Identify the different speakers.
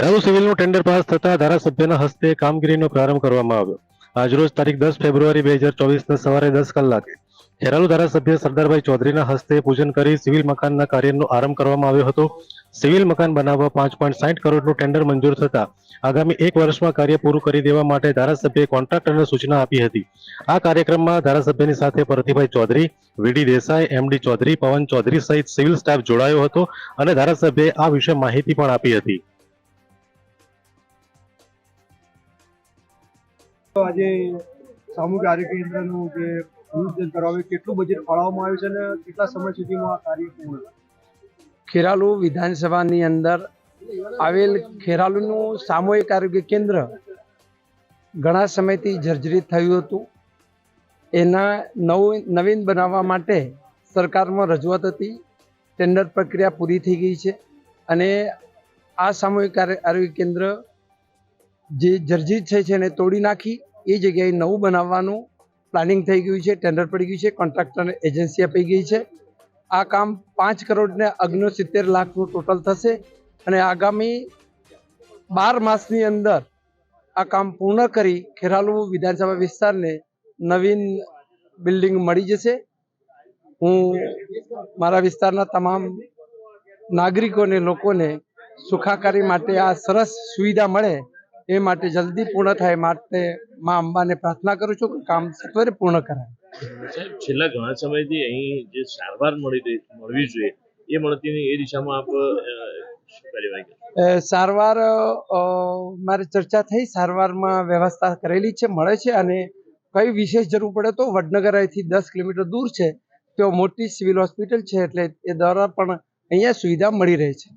Speaker 1: Kheralu સિવિલનું tender pass થતા ધારાસભ્યના હસ્તે કામગીરીનો પ્રારંભ કરવામાં આવ્યો. આજરોજ તારીખ દસ ફેબ્રુઆરી બે હજાર ચોવીસના સવારે દસ કલાકે ખેરાલુ ધારાસભ્ય સરદારભાઈ ચૌધરીના હસ્તે પૂજન કરી સિવિલ મકાનના કાર્યનો આરંભ કરવામાં આવ્યો હતો. સિવિલ મકાન બનાવવા પાંચ પોઈન્ટ સાઠ કરોડનું ટેન્ડર મંજૂર થતા આગામી એક વર્ષમાં કાર્ય પૂરું કરી દેવા માટે ધારાસભ્યએ કોન્ટ્રાક્ટરને સૂચના આપી હતી. આ કાર્યક્રમમાં ધારાસભ્યની સાથે Parthibhai Chaudhary V D Desai M D Chaudhary, Pawan Chaudhary સહિત સિવિલ સ્ટાફ જોડાયો હતો અને ધારાસભ્યએ આ વિશે માહિતી પણ આપી હતી.
Speaker 2: આજે સામૂહિક આરોગ્ય કેન્દ્રનું જે ભૂમિપૂજન કરવામાં આવ્યું, કેટલું બજેટ ફાળવવામાં આવ્યું છે અને કેટલા સમય સુધીમાં આ કાર્ય પૂર્ણ
Speaker 3: ખેરાલુ વિધાનસભાની અંદર આવેલ ખેરાલુનું સામૂહિક આરોગ્ય કેન્દ્ર ઘણા સમયથી જર્જરિત થયું હતું. એના નવ, નવીન બનાવવા માટે સરકારમાં રજૂઆત હતી. ટેન્ડર પ્રક્રિયા પૂરી થઈ ગઈ છે અને આ સામૂહિક આરોગ્ય કેન્દ્ર જે જર્જરિત છે છે એને તોડી નાખી, એ જગ્યાએ નવું બનાવવાનું પ્લાનિંગ થઈ ગયું છે, ટેન્ડર પડી ગયું છે કોન્ટ્રાક્ટરને એજન્સી આપી ગઈ છે. આ કામ પાંચ કરોડને અગ્નો સિત્તેર લાખનું ટોટલ થશે અને આગામી બાર માસની અંદર આ કામ પૂર્ણ કરી ખેરાલુ વિધાનસભા વિસ્તારને નવીન બિલ્ડિંગ મળી જશે. હું મારા વિસ્તારના તમામ નાગરિકોને, લોકોને સુખાકારી માટે આ સરસ સુવિધા મળે એ માટે જલ્દી પૂર્ણ થાય માટે માં અંબાને પ્રાર્થના કરું છું કે કામ સત્વરે પૂર્ણ કરાય.
Speaker 4: છેલ્લા ઘણા સમયથી અહીં જે સારવાર મળી મળવી જોઈએ એ મળતી નહીં એ દિશામાં આપ કાર્યવાહી
Speaker 3: સારવાર મારે ચર્ચા થઈ સારવારમાં વ્યવસ્થા કરેલી છે મળે છે અને કઈ વિશેષ જરૂર પડે તો વડનગર અહીંથી દસ કિલોમીટર દૂર છે તો મોટી સિવિલ હોસ્પિટલ છે એટલે એ દ્વારા પણ અહીંયા સુવિધા મળી રહે છે.